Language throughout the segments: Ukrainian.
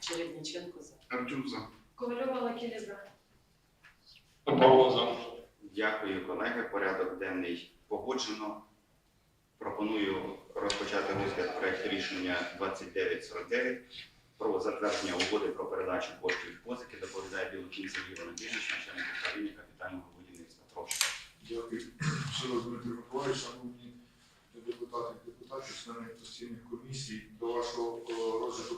Чередниченко за. Артюк за. Ковальова Лакілі за. Павло за. Дякую, колеги. Порядок денний погоджено. Пропоную розпочати розгляд проекту рішення 2949 про затвердження угоди про передачу коштів позики. Доповідає Білокін Сергій Валентинович, начальник управління капітального будівництва. Прошу. Дякую. Шановний Дмитро Миколаївич, шановні депутати і депутати, члени постійних комісій, до вашого е, розгляду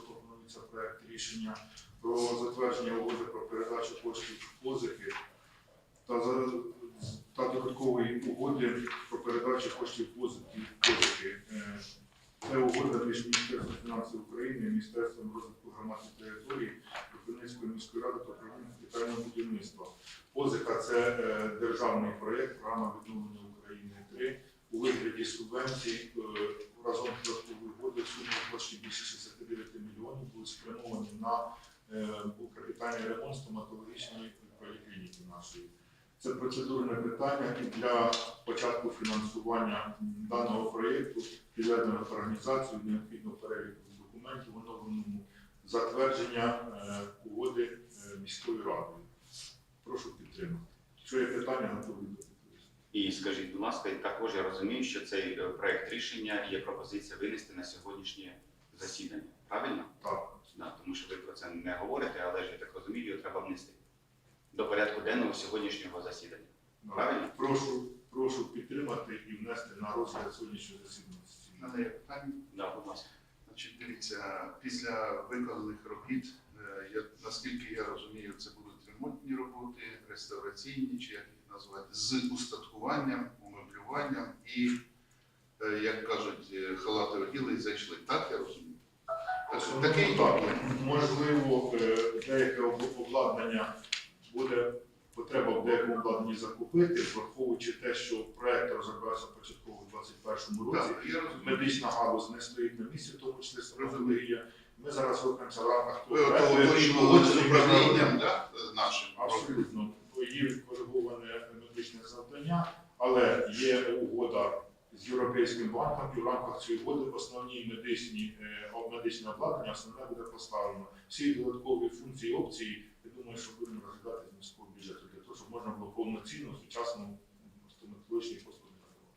пропонується проект рішення про затвердження угоди про передачу коштів позики та, та додаткової угоди про передачу коштів позики. Е, Це угода між Міністерством фінансів України, Міністерством розвитку громад і територій, Кропивницької міської ради та управління капітального будівництва. Позика це е, державний проєкт програма відновлення України 3 у вигляді субвенцій е, разом з додатковою угодою площі більше 69 мільйонів були спрямовані на е, капітальний ремонт стоматологічної поліклініки нашої. Це процедурне питання і для початку фінансування даного проєкту підведено організацію необхідно перелік документів, оновленому затвердження е, угоди е, міською радою. Прошу підтримати. Якщо є питання, готові відповісти. І скажіть, будь ласка, також я розумію, що цей проект рішення є пропозиція винести на сьогоднішнє засідання. Правильно? Так. Да, тому що ви про це не говорите, але ж я так розумію, його треба внести до порядку денного сьогоднішнього засідання. Правильно? Прошу, прошу підтримати і внести на розгляд сьогоднішнього засідання. Мене є питання. Да, будь ласка. Значить, дивіться, після виконаних робіт, е, я, наскільки я розумію, це будуть ремонтні роботи, реставраційні, чи як їх назвати, з устаткуванням, умеблюванням і, е, як кажуть, е, халати оділи і зайшли. Так я розумію? Так, Такий так, можливо, е, деяке обладнання буде потреба в деякому обладнанні закупити, враховуючи те, що проект розроблявся початково у 2021 році. Так. Медична галузь не стоїть на місці, в тому числі стоматологія. Ми зараз рухаємося в рамках того ото проекту, з управлінням нашим. Абсолютно. Є відкориговане медичне завдання, але є угода з Європейським і в рамках цієї угоди основні медичні е, медичне обладнання основне буде поставлено. Всі додаткові функції опції, я думаю, що будемо розглядати з міського бюджету для того, щоб можна було повноцінно сучасно стоматологічні послуги.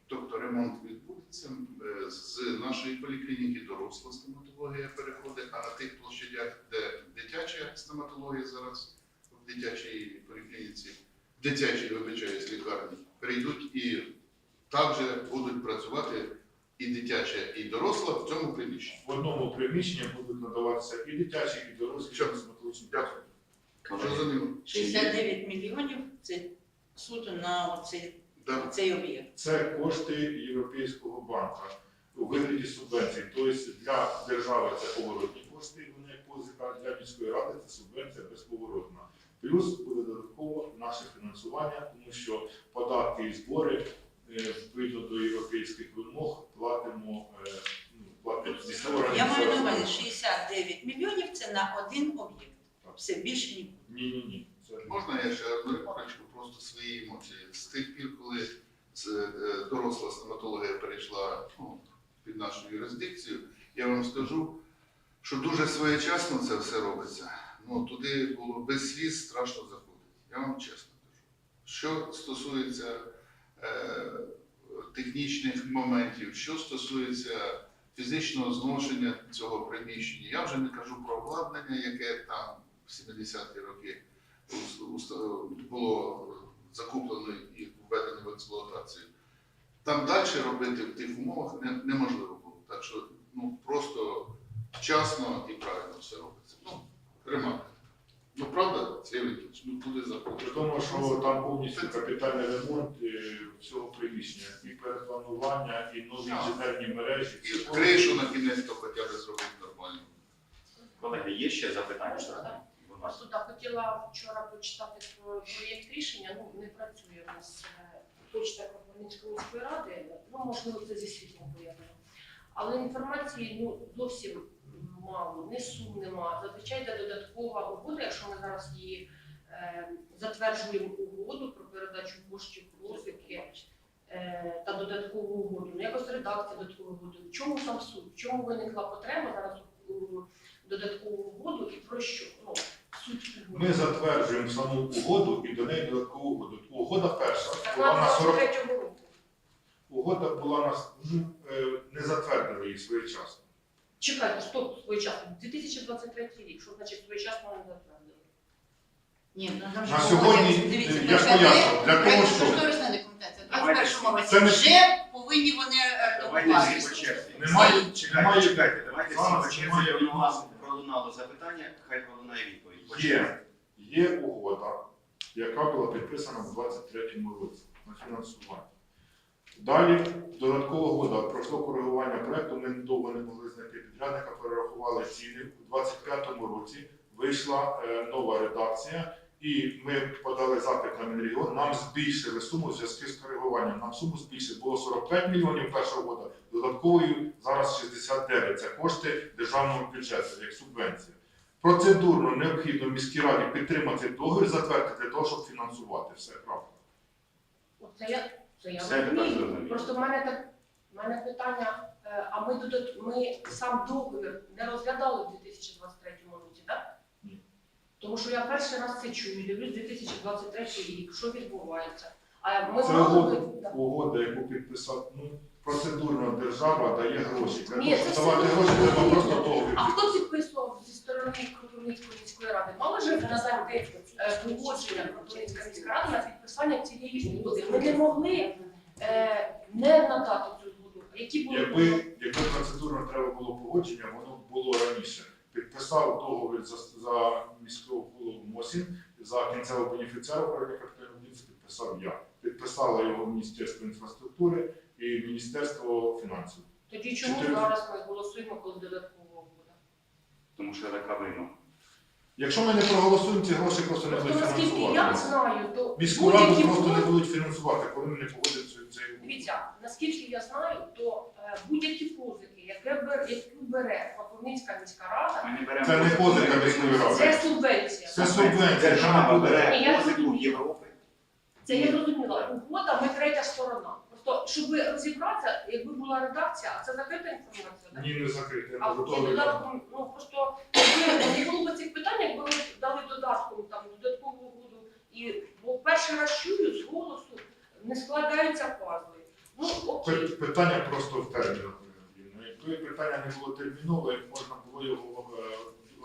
Тобто ремонт відбудеться е, з нашої поліклініки доросла стоматологія переходить, а на тих площадях, де дитяча стоматологія зараз в дитячій поліклініці, дитячій, вибачаюсь, лікарні, перейдуть і також будуть працювати і дитяча, і доросла в цьому приміщенні. В одному приміщенні будуть надаватися і дитячі, і дорослі Що? стоматологічні Дякую. послуги. Зрозуміло. 69 мільйонів це суто на оцей, Да. цей об'єкт. Це кошти Європейського банку у вигляді субвенцій. Тобто для держави це поворотні кошти, вони як позика, для міської ради це субвенція безповоротна. Плюс буде додатково наше фінансування, тому що податки і збори е, відповідно до європейських вимог платимо е, ну, платить місцева Я маю на увазі організація. 69 мільйонів це на один об'єкт. Все більше нікуди. Ні, ні, ні. Можна я ще одну ремарочку, просто свої емоції. З тих пір, коли е, доросла стоматологія перейшла ну, під нашу юрисдикцію, я вам скажу, що дуже своєчасно це все робиться. Ну, туди було без сліз страшно заходити. Я вам чесно кажу. Що стосується е, технічних моментів, що стосується фізичного зношення цього приміщення, я вже не кажу про обладнання, яке там в 70-ті роки було закуплено і введено в експлуатацію. Там далі робити в тих умовах неможливо було. Так що ну, просто вчасно і правильно все робиться. Ну, ремарка. Ну, правда, Сергій Валентинович, ну туди При заходить. тому, що там повністю капітальний ремонт е, всього приміщення, і перепланування, і нові Так. інженерні мережі. І кришу на кінець то хоча б зробити нормально. Колеги, є ще запитання? Можна, Будь ласка. Просто так хотіла вчора почитати про проєкт рішення. Ну не працює у нас е, почта Кропивницької міської ради. Ну можливо, це зі світлом пов'язано. Але інформації ну зовсім мало, не сум нема. Зазвичай йде додаткова угода, якщо ми зараз її е, затверджуємо угоду про передачу коштів позики е, та додаткову угоду. Ну якось редакція додаткової угоди. В чому сам суть? В чому виникла потреба зараз у додаткову угоду і про що? Ну, суть угоди. Ми затверджуємо саму угоду і до неї додаткову угоду. Угода перша була на 40 23-го року. Угода була на ну, е, не затвердили її своєчасно. Чекайте, стоп, своєчасно. 2023 рік, що значить своєчасно не затвердили? Ні, ну там На сьогодні. Дивіться, я ж пояснював, для того, що кошторисна документація. У Давайте 21 році це не- вже повинні вони е, Давайте всі по черзі. немає, Чекайте, немає чекайте, давайте всі Зараз по черзі. немає У нас пролунало запитання, хай пролунає відповідь. По черзі. Є, є угода, яка була підписана в 23-му році на фінансування. Далі додаткова угода пройшло коригування проекту. Ми довго не могли знайти підрядника, перерахували ціни. У 25-му році вийшла е, нова редакція, і ми подали запит на Мінрегіон. Нам збільшили суму в зв'язку з коригуванням. Нам суму збільшили. Було 45 мільйонів перша угода, додатковою зараз 69. Це кошти державного бюджету як субвенція. Процедурно необхідно міській раді підтримати договір, затвердити для того, щоб фінансувати все правда. Оце я, Все тепер розумію. зрозуміло. Просто в мене так в мене питання, е, а ми додат, ми сам договір не розглядали в 2023 році, так? Ні. Тому що я перший раз це чую, дивлюсь 2023 рік, що відбувається. А ми Це мали угода, да. угода, яку підписав, ну, процедурно держава дає гроші. Для Ні, того, це щоб все давати гроші, треба просто договір. А хто підписував зі сторони Кропивницької міської ради? Мало ж надати е, погодження Кропивницька міська рада на підписання цієї угоди. Ми не могли е, не надати цю угоду. Які були Якби, якби процедурно треба було погодження, воно було раніше. Підписав договір за, за міського голову Мосін, за кінцевого бенефіціару управління капітального будівництва підписав я. Підписало його Міністерство інфраструктури і Міністерство фінансів. Тоді чому Чотири- зараз ми голосуємо, коли додаткова угода? Тому що така вимога. Якщо ми не проголосуємо, ці гроші просто не будуть наскільки я фінансувати. знаю, то Міську раду будь-які просто не будуть фінансувати, коли ми не погодимо цей угод. Дивіться, наскільки я знаю, то е, будь-які позики, яке бере, яку бере Кропивницька міська рада, Ми не беремо Це не позика міської ради. це субвенція. Це субвенція, Держава буде. Ні, я бере позику в Європи. Це я зрозуміла. Угода, ми третя сторона. Просто щоб розібратися, якби була редакція, а це закрита інформація, так? Ні, не закрити, я А готовий. додатком, ну просто якби не було б цих питань, якби ви дали додатком там додаткову угоду. І бо перший раз чую з голосу не складаються пазли. Ну окей. Питання просто в термінах. Якби питання не було термінове, можна було його е,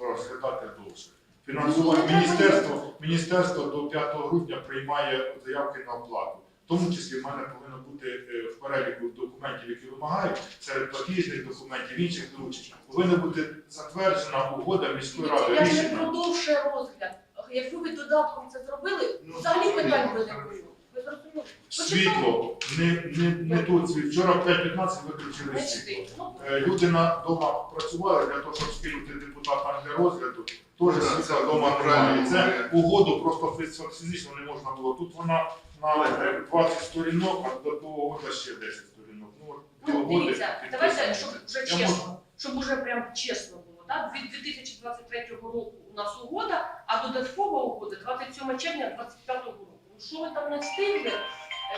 розглядати довше. Фінансування Ну, міністерство, міністерство до 5 грудня приймає заявки на оплату. Тому числі в мене повинно бути е, в переліку документів, які вимагають, серед платіжних документів, інших доручень. Повинна бути затверджена угода міської ради. Я ж продовжує розгляд. Якби ви додатком це зробили, Ну, взагалі питань би не було. Ви зрозуміли? Світло, не, не, не тут світ. Вчора в 5.15 виключили світло. Ну, Е, Люди на дома працювали для того, щоб скинути депутатам для розгляду. Теж світла це вдома правильно. Це угоду просто фіз- фізично не можна було. Тут вона на е, 20 сторінок, а до того угода ще 10 сторінок. Ну, от Ну, дивіться, давайте, щоб вже Я чесно, щоб уже прям чесно було. Так? Від 2023 року у нас угода, а додаткова угода 27 червня 25 року. Ну що ви там не встигли?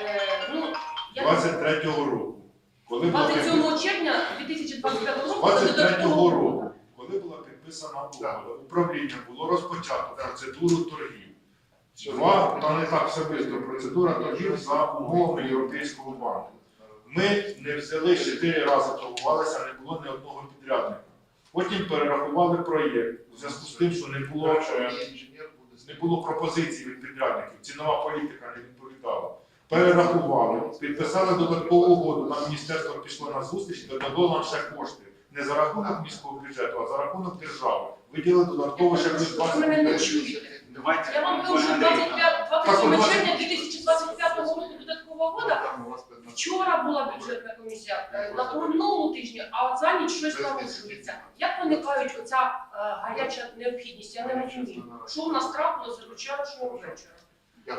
Е, ну, я 23-го року. Коли була, підпи- 27 червня 2025 року це 23-го додаткова угода. року, коли була підписана угода, управління було розпочато процедуру торгів. Два, та не так все швидко, процедура торгів за умовами Європейського банку. Ми не взяли чотири рази торгувалися, не було ні одного підрядника. Потім перерахували проєкт у зв'язку з тим, що не було, не було пропозицій від підрядників, цінова політика не відповідала. Перерахували, підписали додаткову угоду, нам міністерство пішло на зустріч, додало нам ще кошти. Не за рахунок міського бюджету, а за рахунок держави. Виділили додатково ще плюс 20 мене мільйонів. чуєте. Давайте, Я вам кажу, що 25 27 червня 2025 року вас 15. Вчора була бюджетна комісія е, на минулому тижні, а за ніч щось порушується. Як виникають оця е, гаряча необхідність? Я не розумію. Що в нас трапилося до вчорашнього вечора?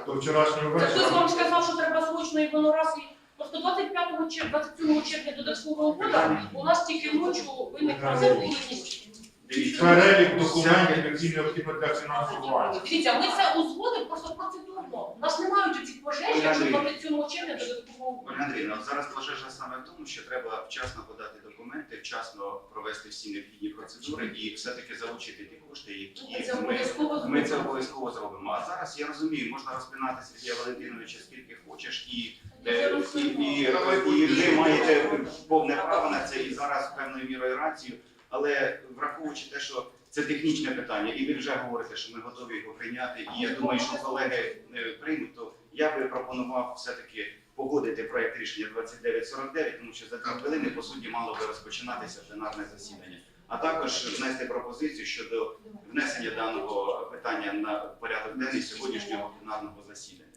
До вчорашнього Це хтось вам сказав, що треба срочно і воно раз і просто 25 червня, 27 червня додаткова угода, у нас тільки ночі виникла необхідність. Дивіться, перелік документів, які необхідно для фінансування. Дивіться, ми це узгодимо просто процедурно. У нас немає цих пожеж, якщо проти цього червня додаткового. Ольга Андрійовна, от зараз пожежа саме в тому, що треба вчасно подати документи, вчасно провести всі необхідні процедури і все-таки залучити ті кошти, які це ми, обов'язково ми це зробимо. обов'язково зробимо. А зараз я розумію, можна розпинати Сергія Валентиновича скільки хочеш, і, е, і, і, і ви маєте повне право на це і зараз певною мірою рацію. Але враховуючи те, що це технічне питання, і ви вже говорите, що ми готові його прийняти, і я думаю, що колеги приймуть, то я би пропонував все-таки погодити проект рішення 2949, тому що за дві хвилини, по суті, мало би розпочинатися пленарне засідання. А також внести пропозицію щодо внесення даного питання на порядок денний сьогоднішнього пленарного засідання.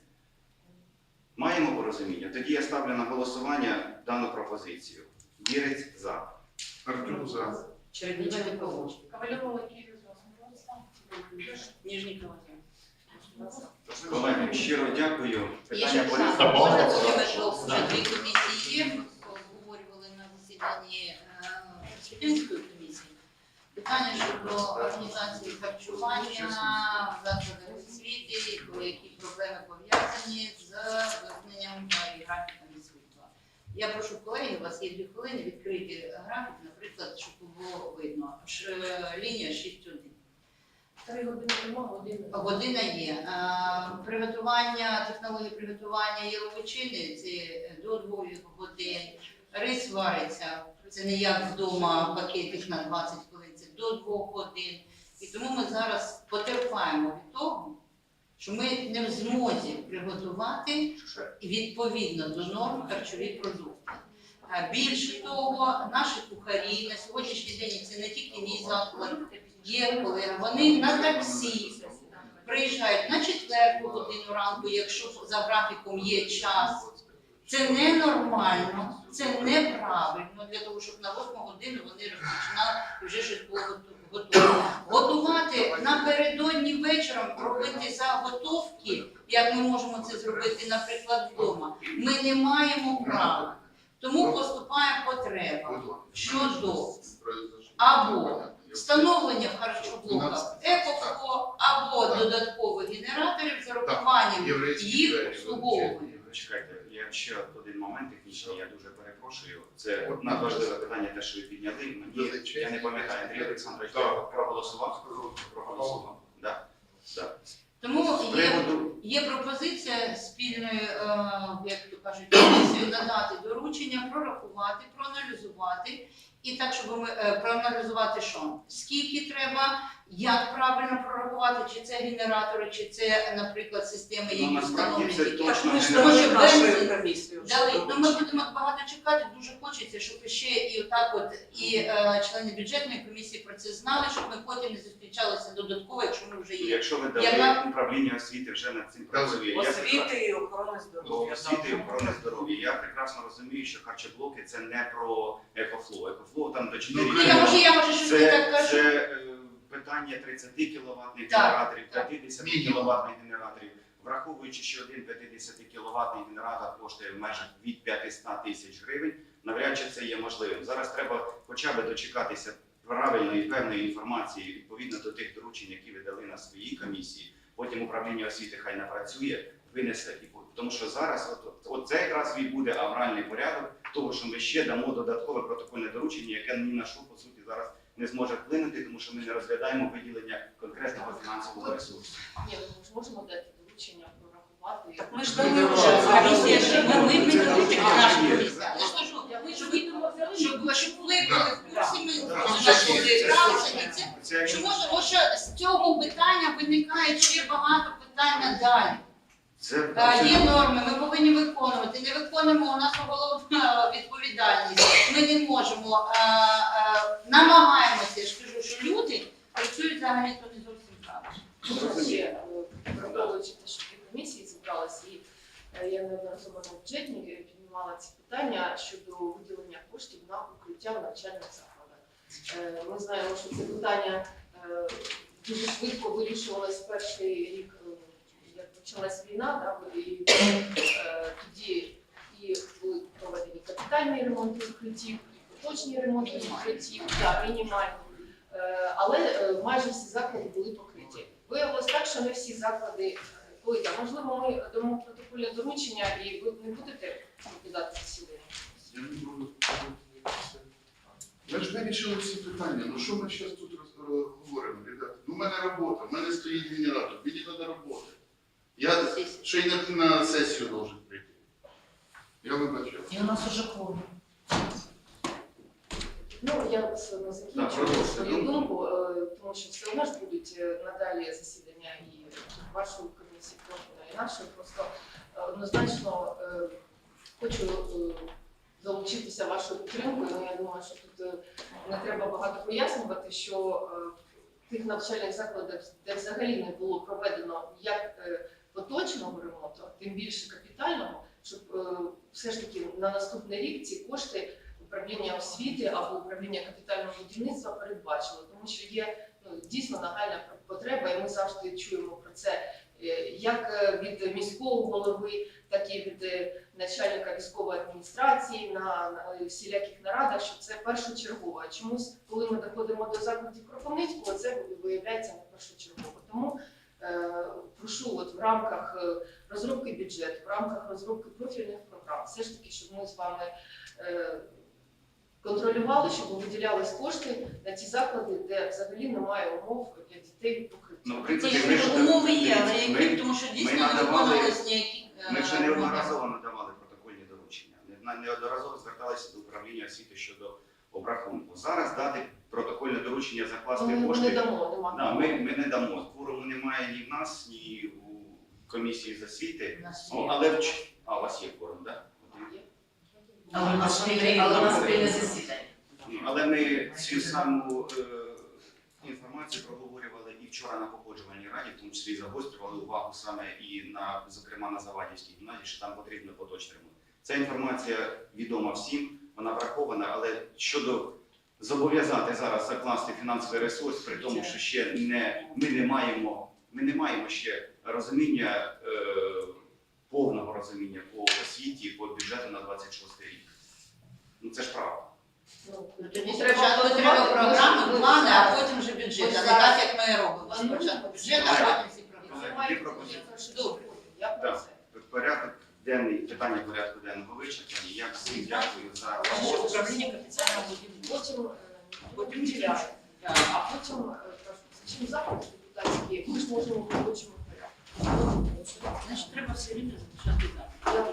Маємо порозуміння? Тоді я ставлю на голосування дану пропозицію. Вірець за. Артюк за. Чередниченко Павлович. Кавальова Лакіїв Нижній Каватин. Колеги, щиро дякую. Є Питання ще питання. Та Можна можна. подумати, що вже дві комісії є. Обговорювали на засіданні е, комісії. Питання щодо організації харчування в закладах освіти, які проблеми пов'язані з вимкненням і графіками. Я прошу колеги, у вас є дві хвилини відкрити графік, наприклад, щоб було видно. Ш- Лінія 6.1. Три години нема, години. Година є. Е, Приготування, технології приготування яловичини це до двох годин. Рис вариться, це не як вдома пакетик на 20 хвилин, це до двох годин. І тому ми зараз потерпаємо від того, що ми не в змозі приготувати відповідно до норм харчові продукти. Е, Більше того, наші кухарі на сьогоднішній день це не тільки мій заклад, є колеги, вони на таксі приїжджають на четверту годину ранку, якщо за графіком є час. Це ненормально, це неправильно для того, щоб на восьму годину вони розпочинали вже щось було Готувати напередодні вечором, робити заготовки, як ми можемо це зробити, наприклад, вдома. Ми не маємо права. Тому поступає потреба щодо або встановлення в харчоблоках екофло або додаткових генераторів з урахуванням їх обслуговування. Чекайте, я ще один момент технічний, я дуже перепрошую. Це надважливе питання, те, що ви підняли. Мені я не пам'ятаю, Андрій Олександрович проголосував. Проголосував. Да. Да. Тому є, є пропозиція спільної, е, як то кажуть, комісію надати доручення, прорахувати, проаналізувати. І так, щоб ми е, проаналізувати, що скільки треба, як правильно прорахувати, чи це генератори, чи це, наприклад, системи, ну, які це встановлені. точно ми ж нашою ну ми будемо багато чекати. Дуже хочеться, щоб ще і отак, от і е, члени бюджетної комісії про це знали, щоб ми потім не зустрічалися додатково, якщо ми вже є. Якщо ви дали Яка- управління освіти вже над цим працює. Освіти і охорони здоров'я. освіти і охорони здоров'я. Я прекрасно розумію, що харчоблоки це не про екофло. Екофло там до 4 Ну, я може, я може, що ви так кажу. це е, питання 30 кіловатних генераторів, так. 50 Мінімум. кіловатних генераторів. Враховуючи, що один 50 кіловатний генератор коштує в межах від 500 тисяч гривень, навряд чи це є можливим. Зараз треба хоча б дочекатися правильної певної інформації відповідно до тих доручень, які ви дали на своїй комісії. Потім управління освіти хай напрацює, винесе і тому, що зараз от, от це якраз і буде авральний порядок того, що ми ще дамо додаткове протокольне доручення, яке ні на що по суті зараз не зможе вплинути, тому що ми не розглядаємо виділення конкретного фінансового ресурсу. Ні, ми ж можемо дати доручення прорахувати. Ми ж дали вже комісія, ще ми, ми, ми такі наші комісії. Я ж кажу, Я щоб, взяли. щоб, були ми Чому? Тому що з цього питання виникає ще багато питань надалі. Це Е, Є норми, ми повинні виконувати. Не виконуємо, у нас головна відповідальність. Ми не можемо. Е, е, Намагаємося, я ж кажу, що люди працюють взагалі то не зовсім правильно. Ще, е, враховуючи те, що дві комісії зібралися, і е, я неодноразово на бюджетні е, піднімала ці питання щодо виділення коштів на укриття в навчальних закладах. Е, Ми знаємо, що це питання е, дуже швидко вирішувалось перший рік, е, почалась війна, да, і е, тоді і були проведені капітальні ремонти укриттів, і поточні ремонти укриттів, да, мінімальні. Е, Але е, майже всі заклади були покриті. Виявилось так, що не всі заклади е, Ой, а можливо, ми дамо протокольне доручення і ви не будете покидати засідання? Я не можу. Ми ж вирішили всі питання. Ну що ми зараз тут говоримо, ребята? Ну, в мене робота, в мене стоїть генератор, мені треба роботи. Я ще й на, на сесію должен прийти. Я вибачаю. І у нас уже кворум. Ну, я все одно Так, закінчу продовжуйте свою думку. думку, е, тому що все одно ж будуть е, надалі засідання і вашої комісії профільної, і нашої. Просто е, однозначно е, хочу е, залучитися вашою підтримкою. Ну, я думаю, що тут е, не треба багато пояснювати, що е, в тих навчальних закладах, де взагалі не було проведено як е, поточного ремонту, тим більше капітального, щоб е, все ж таки на наступний рік ці кошти управління освіти або управління капітального будівництва передбачило, тому що є ну, дійсно нагальна потреба, і ми завжди чуємо про це е, як е, від міського голови, так і від начальника військової адміністрації на, на всіляких нарадах, що це першочергово. А чомусь, коли ми доходимо до закладів Кропивницького, це виявляється не першочергово. Тому прошу, от в рамках е, розробки бюджету, в рамках розробки профільних програм, все ж таки, щоб ми з вами. е, контролювали, щоб виділялись кошти на ті заклади, де взагалі немає умов для дітей покриття. Ну, в принципі, ми ж умови є, але ми- які, тому що дійсно не виконувалось ніякі. е, Ми вже неодноразово надавали протокольні доручення. Неодноразово зверталися до управління освіти щодо обрахунку. Зараз дати протокольне доручення Ну, закласти Ми не дамо, нема. Да, ми, ми не дамо. Кворуму немає ні в нас, ні у комісії з освіти. О, але в а, у вас є кворум, так? Але у нас спільне, але у нас спільне засідання. Але ми цю саму е, інформацію проговорювали і вчора на погоджувальній раді, в тому числі загострювали увагу саме і на, зокрема, на Завадівській гімназії, що там потрібно поточний. Ця інформація відома всім, вона врахована, але щодо зобов'язати зараз закласти фінансовий ресурс, при тому, що ще не ми не маємо, ми не маємо ще розуміння е, повного розуміння по освіті, по бюджету на 26 рік. Ну це ж правда. Ну, Ну, Тоді треба спочатку треба програми, плани, а потім вже бюджет. А не так, як ми робимо. Спочатку бюджет, а потім всі програми. Є. Добре, я про це. Порядок денний, питання порядку денного вичерпані. Я всім дякую за роботу. управління капітального будівництва. Потім е, потім виділяє. А потім е, зачем запит депутатський, ми ж можемо в робочому порядку. Значить, треба все рівно залишати. Я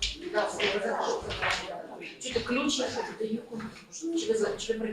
Чи ти ключ, я даю кому? Чи ви